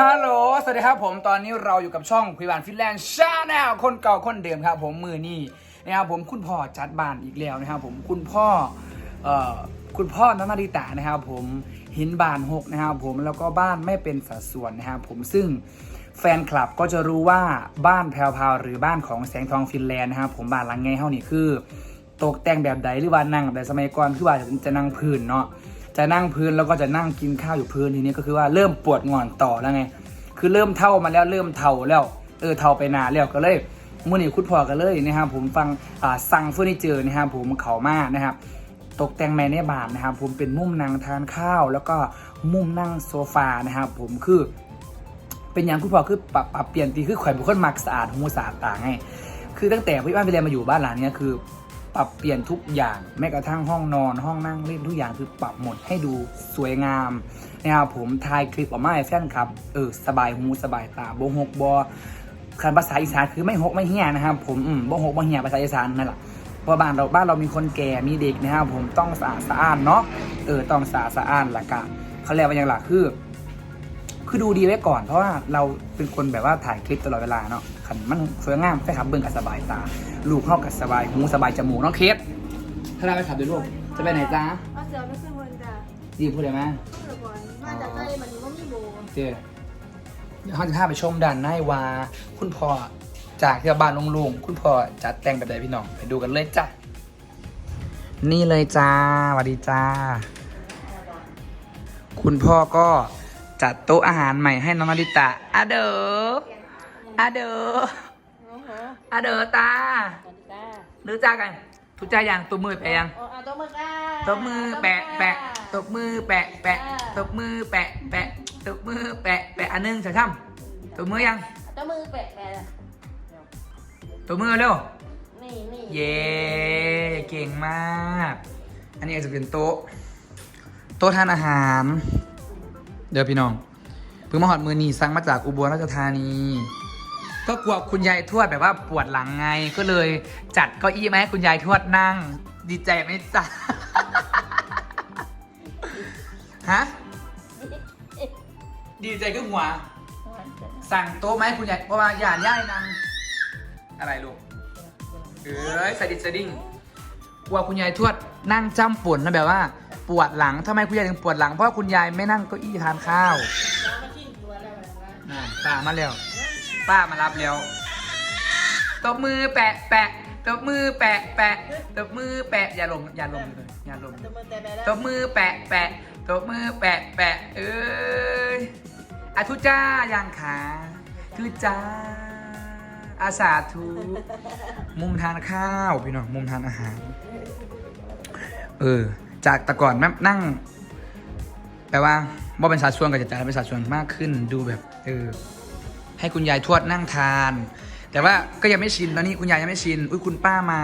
ฮัลโหล สวัสดีครับผม ตอนนี้เราอยู่กับช่องคุยบานฟินแลนด์ชาแนลคนเก่าคนเดิมครับผมมือนี่นะครับผมคุณพ่อจัดบ้านอีกแล้วนะครับผมคุณพ่อเอ่อคุณพ่อนันนาริตานะครับผมหินบานหกนะครับผมแล้วก็บ้านไม่เป็นสัดส่วนนะครับผมซึ่งแฟนคลับก็จะรู้ว่าบ้านแพรวพาวหรือบ้านของแสงทองฟินแลนด์นะครับผมบ้านหลังไงเท่านี่คือ ตกแต่งแบบใดหรือว่านั่งแบบสมัยก่อนคือว่าจะนั่งพื้นเนาะ จะนั่งพื้นแล้วก็จะนั่งกินข้าวอยู่พื้นทีนี้ก็คือว่าเริ่มปวดงอนต่อแล้วไง คือเริ่มเท่ามาแล้วเริ่มเท่าแล้วเออเท่าไปนานแล้วก็เลยมื่อนี้คุณพ่อกันเลยนะครับผมฟังสั่งเฟอร์นิเจอร์นะครับผมเขามานะครับ ตกแต่งแมในบ้านนะครับ ผมเป็นมุมนั่งทานข้าว แล้วก็มุมนั่งโซฟานะครับผมคือเป็นอย่างคุณพ่อคือปรับเปลี่ยนตีคือข่อยเป็นคนมักสะอาดหูสะอาดตาไงคือตั้งแต่พี่บ้านพี่แดนมาอยู่บ้านหลังนี้คือ ปรับเปลี่ยนทุกอย่าง แม้กระทั่งห้องนอน ห้องนั่งเล่นทุกอย่างคือปรับหมดให้ดูสวยงามนะครับผมถ่ายคลิปออกมาให้แฟนครับเออสบายหูสบายตาบ่หกบอคันภาษาอีสานคือไม่หกไม่เหี้ยนะครับผมอืมบ่หกบ่เหี้ยภาษาอีสานนั่นแหละเพราะบ้านเราบ้านเรามีคนแก่มีเด็กนะครับผมต้องสะอาดสะอ้านเนาะเออต้องสะอาดสะอ้านละกะเขาเรียกว่าอย่างหลักคือคือดูดีไว้ก่อนเพราะว่าเราเป็นคนแบบว่าถ่ายคลิปตลอดเวลาเนาะ ขันมันสวยงามแค่ขับเบิ้งกับสบายตา ลูกเข้ากับสบายหูสบายจมูกน้องเคสถ้าเราไปขับด้วยลูกจะไปไหนจ้าเอาเสือไปขึ้นบนจ้ะดีพูดเลยไหมเสือก่อนมาจากไทยมันก็มีโบเจเดี๋ยวเขาจะพาไปชมด้านในว่าคุณพ่อจากที่บ้านลุงๆคุณพ่อจัดแต่งแบบใดพี่น้องไปดูกันเลยจ้ะนี่เลยจ้าสวัสดีจ้า คุณพ่อก็จัดโต๊ะอาหารใหม่ให้น้องนาริตะอะเดอ อะเดอโอ้โหอะเดอตา สวัสดีจ้าหรือจ้ากันทุกจ้ายังตัวมือแปะยังโอ้เอาตัวมือก้าตบมือแปะแปะตบมือแปะแปะตบมือแปะแปะตบมือแปะแปะอันหนึงสองช่ำตบมือยังตัวมือแปะแปะตบมือเร็ว นี่นี่เย้เก่งมาก อันนี้อาจจะเป็นโต๊ะ โต๊ะทานอาหาร เดี๋ยวพี่น้องเพิ่งมาหอดมือนีสั่งมาจากอุบลราชธานี ก็กลัวคุณยายทวดแบบว่าปวดหลังไง ก็เลยจัดเก้าอี้มาให้คุณยายทวดนั่ง ดีใจไหมจ๊ะ ฮะ ดีใจก็หัว สั่งโต๊ะมาให้คุณยายเพราะว่าย่านย่ายนางอะไรลูก เอ้ยสะดิดสะดิ้งกลัวคุณยายทวดนั่งจำป่นนะแบบว่า ปวดหลังทำไมคุณยายถึงปวดหลังเพราะว่าคุณยายไม่นั่งเก้าอี้ทานข้าวแล้วมาทิ้งตัวแล้วนะน่ะป้ามาแล้ว ป้ามารับแล้วตบมือแปะแปะตบมือแปะแปะตบมือแปะอย่าลงอย่าลงเลยอย่าลงตัวมือแปะแปะแล้วตบมือแปะแปะตบมือแปะแปะเอ้ยอาทุจ้ายังขาทุจ้าอาสาธุมุมทานข้าวพี่น้องมุมทานอาหาร เออ จากแต่ก่อนแม่นั่ง แปลว่าบ่เป็นสัดส่วนกับจะจ่ายเป็นสัดส่วนมากขึ้นดูแบบ เออ ให้คุณยายทวดนั่งทาน แต่ว่าก็ยังไม่ชินตอนนี้คุณยายยังไม่ชินอุ้ยคุณป้ามา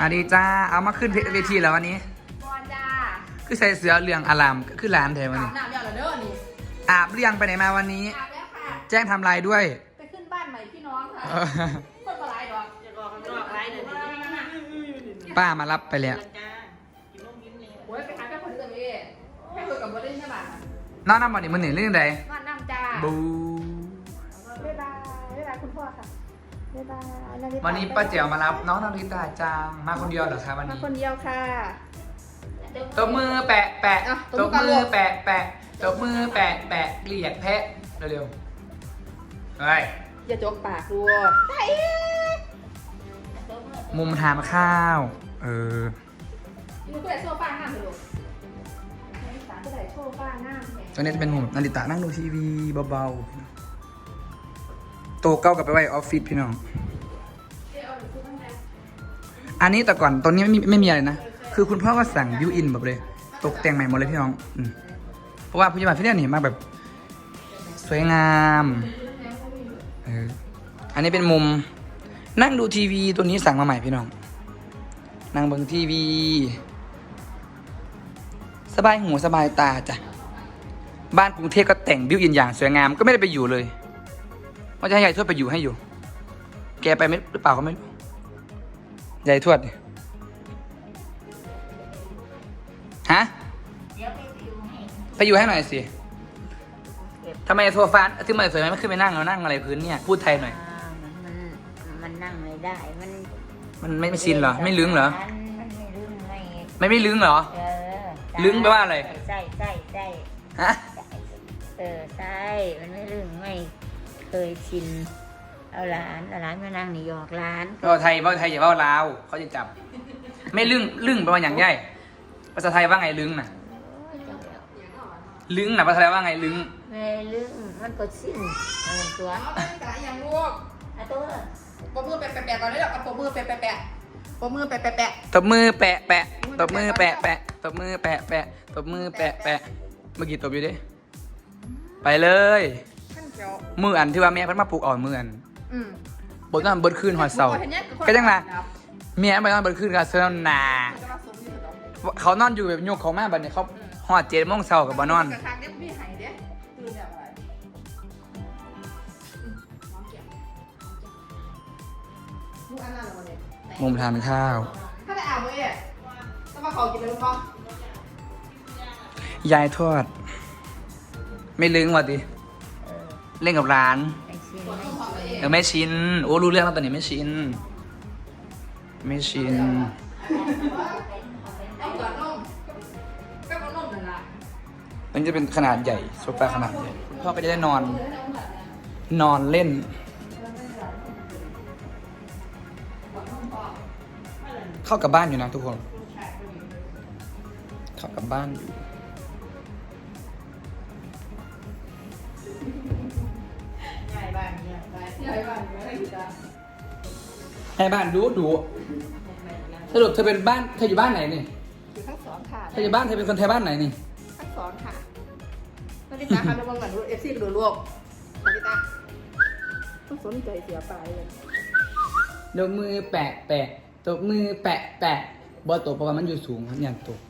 อาดีจ้าเอามาขึ้นเวทีแล้ววันนี้บอลจ้าคือใส่เสื้อเหลืองอลามคือร้านแถววันอาบนี้น้ำเดี๋ยวเหรอเด้อนี่อาบเรียงไปไหนมาวันนี้ อาบแล้วค่ะ แจ้งทำลายด้วย ไปขึ้นบ้านใหม่พี่น้องค่ะเออคนละลายดอกจะรอกันรอลายเดี๋ยวนี้ป้ามารับไปแล้วจ้ากินนมยิ้มเลยโอ้ยไปหาแค่คนอื่นเลยแค่คุยกับโบลิ่งใช่ป่ะน้องน้ำมันนี่มันหนึ่งเรื่องใดมานั่งจ้า บูบ๊ายบายบ๊ายบายคุณพ่อค่ะบ๊ายบายนาฬิกวันนี้ป้าเจียวมารับน้องนาริตาจังมาคนเดียวเหรอคะวันมานี้คนเดียวค่ะ ตบมือแปะแปะอะตตบบมือก่อนมืลูอกแปะแปะตบมือแปะแปะเกลียดแพะเร็วๆเฮ้ยอย่าจกปากรัวมุมทานข้าว เออนี่ก็ได้โซฟาห้ามเลยลูก ฟาหน้าแหมตอนนี้จะเป็นมุมนาริตานั่งดูทีวีเบาๆโตะเก้ากับไปไว้ออฟฟิศพี่น้องเดี๋ยวเอาหนูซื้อข้างในอันนี้แต่ก่อนตอนนี้ไม่มีไม่มีอะไรนะ คือคุณพ่อก็สั่งบิวอินแบบเลย ตกแต่งใหม่หมดเลยพี่น้องอืมเพราะว่าพยาบาลที่เนี่ยนี่มาแบบ สวยงามเอออันนี้เป็นมุม นั่งดูทีวีตัวนี้สั่งมาใหม่พี่น้อง นั่งเบิ่งทีวี สบายหูสบายตาจ้ะ บ้านกรุงเทพก็แต่งบิวอินอย่างสวยงามก็ไม่ได้ไปอยู่เลยว่าจะให้ยายทวดไปอยู่ให้อยู่ แกไปไหมหรือเปล่าก็ไม่รู้ยายทวดเนี่ยฮะไปอยู่ให้หน่อยสิทำไมโซฟาที่มันสวยไหมไม่ขึ้นไปนั่งเรานั่งอะไรพื้นเนี่ยพูดไทยหน่อย อ่ามันมันมันนั่งไม่ได้ มันมันไม่ไม่ชินเหรอ ไม่ลึงเหรอ มันไม่ลึงไม่ไม่ไม่ลึงเหรอ เออ ลึงแปลว่าอะไรใช่ใช่ใช่ฮะเออใช่มันไม่ลึงไม่เคยชินเอาหลานเอาหลานมานั่งนี่หยอกหลานว่าไทยว่าไทยอย่าว่าลาวเขาจะจับ ไม่ลึงลึงแปลว่าอย่างใหญ่ภาษาไทยว่าไงลึงน่ะโอ้ยจังแล้วลึงน่ะภาษาไทยว่าไงลึงไม่ลึงมันก็สิ้นมันตัวเอาไปกระยังลูกอะตัวปมมือแปะแปะๆก่อนเลยหรอเอาปมมือแปะแปะแปะปมมือแปะแปะแปะตบมือแปะแปะตบมือแปะแปะ ตบมือแปะแปะตบมือแปะแปะเมื่อกี้ตบอยู่ดิไปเลยขั้นเขียวมืออันที่ว่าแม่เพิ่นมาปลูกอ่อนมืออันอืมบนนั้นเบิดคืนหอดเสาก็จังล่ะเมียไปนอนเบิดคืนกับเสื้อหนาจะมาสมอยู่เหรอเขานอนอยู่แบบโยกเขามาบัดนี้เขาหอดเจ็ดโมงเช้ากับบ่นอนกระทางเนี้ยพี่หายเด้ตื่นแบบอะไรน้องเก็บลูกอันนั้นเหรอวันนี้มุมทานข้าวถ้าได้อ่านเว้ยต้อง มาขอกินเลยมั้งยายทอดไม่ลึงว่ะดิเออเล่นกับร้านไอ้ชิ้นขอไม่ต้องขอตัวเองเออไม่ชิน โอ้รู้เรื่องแล้วตอนนี้ไม่ชิน ไม่ชินเอาเกลือนมก็เอานมนั่นแหละมันจะเป็นขนาดใหญ่โซฟาขนาดใหญ่คุณพ่อก็จะได้นอน นอนเล่นเข้ากับบ้านอยู่นะทุกคนเข้ากับบ้านอยู่ใหญ่บ้านใหญ่บ้านใหญ่บ้านไม่ได้อยู่จ้ะให้บ้านดูดูสรุปเธอเป็นบ้านเธออยู่บ้านไหนนี่อยู่ทั้งสองค่ะเธออยู่บ้านเธอเป็นคนไทยบ้านไหนนี่ทั้งสองค่ะนาฬิตาค่ะระวังหลังเอฟซีกระโดดลวกนาฬิตาต้องสนใจเสียไปเลยยกมือแปะแปะตบมือแปะแปะบอตบเพราะว่ามันอยู่สูงครับอย่างตก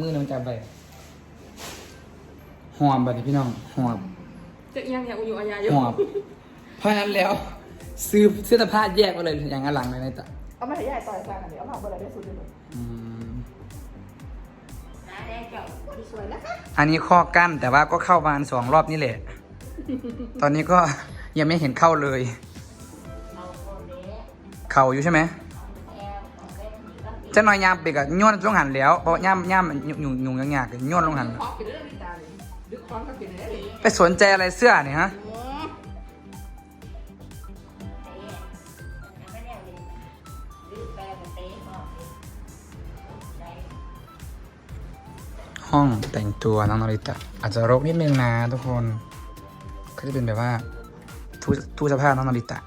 มือน้องจะไปหอมบัดนี้พี่น้องหอบจะยังอยากอยู่อายาอยู่หอบเพราะฉะนั้นแล้ว ซื้อเสื้อผ้าแยกมาเลยอย่างอันหลังเลยนะจ๊ะเอามาให้ยายต่อยฟังอันนี้เอามาเบอร์อะไรได้สุดเลยอืมน้าแดงเจ้าสวยนะคะอันนี้ข้อกั้นแต่ว่าก็เข้ามาสองรอบนี่แหละ ตอนนี้ก็ยังไม่เห็นเข้าเลยเอาคนเละเข่าอยู่ใช่ไหม จะหน่อยยามไปกับย้อนลงหันแล้วเพราะย่ามย่ามยุ่งยุ่งยุ่งยากๆย้อนลงหัน คอปิดเรื่องนิตาเลยดึกคอนก็ปิดเลยไปสนใจอะไรเสื้อเนี่ยฮะ โอ้ห้องแต่งตัวน้องนาริตะอาจจะรกนิดนึงนะทุกคนก็จะเป็นแบบว่าตู้ตู้เสื้อผ้าน้องนาริตะ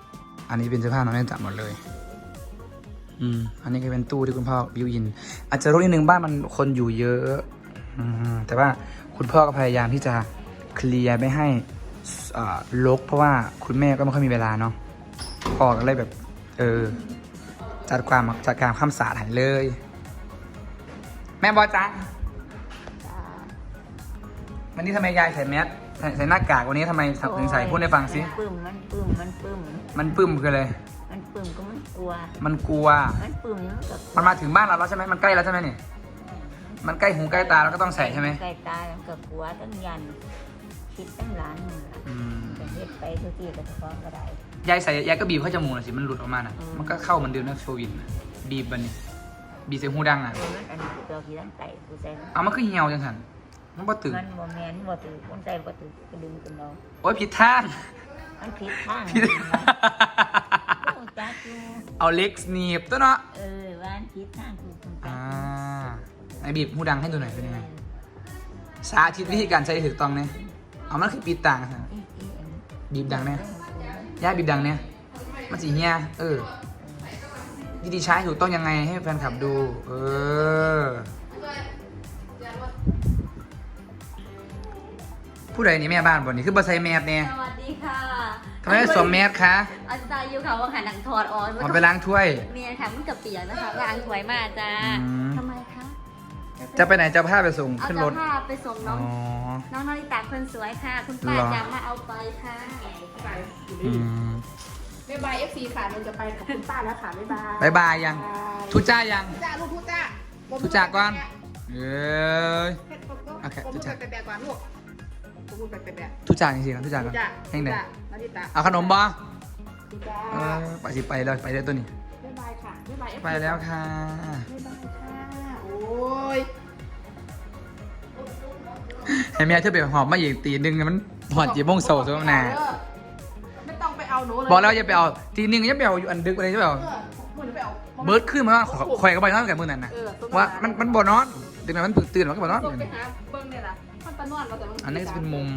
อันนี้เป็นเสื้อผ้าน้องนาริตะหมดเลย อืม อันนี้ก็เป็นตู้ที่คุณพ่อบิวอิน อาจจะรกนิดนึงบ้านมันคนอยู่เยอะอืมแต่ว่าคุณพ่อก็พยายามที่จะเคลียร์ไม่ให้อ่ารกเพราะว่าคุณแม่ก็ไม่ค่อยมีเวลาเนาะพ่อก็เลยแบบ เออ จัดความจัดการข้ามสาดหายเลย แม่บอจ้าจ้าวันนี้ทำไมยายใส่แมสใส่ใส่หน้ากากวันนี้ทำไมถึงใส่พูดให้ฟังสิ มันปึ้มมันปึ้มมันปึ้มมันปึ้มคืออะไร มันปึ้มก็มันกลัว มันกลัว มันปึ้มมันกับมันมาถึงบ้านเราแล้วใช่ไหมมันใกล้แล้วใช่ไหมนี่มันใกล้หูใกล้ตาเราก็ต้องใส่ใช่ไหมใกล้ตามันกับกลัวตั้งยัน คิดตั้งล้านหนึ่งละอืมจะเฮ็ดไปทุกที่ก็ฟ้องก็ได้ ยายใส่ยายก็บีบเข้าจมูกหน่อยสิมันหลุดออกมาน่ะอืม มันก็เข้าเหมือนเดิมนะโชวินน่ะบีบบันนี่บีบใส่หูดังอะเออมันอันนี้ตัวกี่ตั้งไต่กูใจมันเอามันคือเหี่ยวจังสันมันบ่ตึงมันบ่แม่นบ่ถือคนใจบ่ถือกระดึงกันเนาะโอ้ยผิดทาง มันผิดทางผิดโอ้ จักอยู่เอาเล็กสนีบตัวเนาะเออว่ามันผิดทางคือคุณจัอ่ากไอบีบหูดังให้ดูหน่อยเป็นยังไงสาธิตวิธีการใช้ถูกต้องเนี่ยเอามันคือปิดต่างอะอีกอีกอันนี้บีบดังเนี่ยย่าบีบดังเนี่ยมันสีเฮียเออวิธีใช้ถูกต้องยังไงให้แฟนคลับดู เออ ผู้ใดนี่แม่บ้านบ่นี่คือบอใส่แมสเนี่ย สวัส ดีค่ะทำไมไม่สวมแมสคะอาจารย์อยู่ค่ะว่าหันหนังถอดออกเอาไปล้างถ้วย เมียค่ะมันกับเปียกนะคะล้างถวยมาจ้าอืม ทำไมคะจะไปไหนจะเอาผ้าไปส่งเอาขึ้นจะรถพาไปส่งน้อ๋อ องน้องนาริตาคนสวยค่ะ คุณป้าเหรอ จะมาเอาไปค่ะไปอยู่อืนี่มบ๊ายบายเอฟซีค่ะเราจะไปกับคุณป้าแล้วค่ะบ๊ายบายบายบายยัง ทุจ้ายัง ทุจ้าลูกทุจ้าทุจ้าก่อน เอ้ย โอโอเคเคทุทุจ้าจ้าแปะๆก่อนลูก สมมติไปเป็นแบบทุกจานจริงๆครับทุกจานครับจ้ะแห้งไหนจ้ะนาริตะเอาขนมบ่จ้าเออไปสิไปเลยไปเลยตัวนี้ บ๊ายบายค่ะบ๊ายบาย FC ไปแล้วค่ะ บ๊ายบายค่ะ โอ้ย ให้แม่เธอไปหอบมาอีกตีหนึงมันหอดจีบงโซ่ตัวนาไม่ต้องไปเอาหนูเลยบอกแล้วอย่าไปเอาตีหนึงอย่าไปเอาอยู่อันดึกอะไรใช่เปล่าเออเหมือนไปเอาเบิร์ดขึ้นมาว่าคอยกับไปนอนกับมือนั่นนะเออต้นว่ามันมันบ่นอนดึกนั้นมันตื่นมันก็บ่นอนต้องไปหาเบิ้งเนี่ยล่ะมั นตะนอนเราแต่มันอันนี้จะเป็นมุม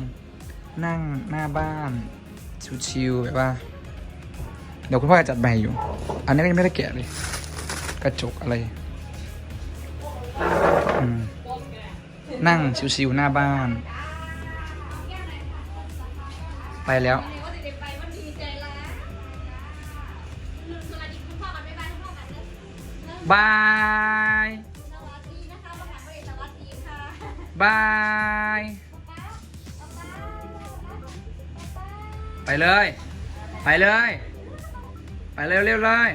นั่งหน้าบ้านชิวๆแบบว่า เดี๋ยวคุณพ่อจะจัดใหม่อยู่ อันนี้ก็ยังไม่ได้แกะเลย กระจกอะไรอืมนั่งชิวๆหน้าบ้าน ไปแล้วบาย บาย ไปเลย ไปเลย ไปเร็วๆเลย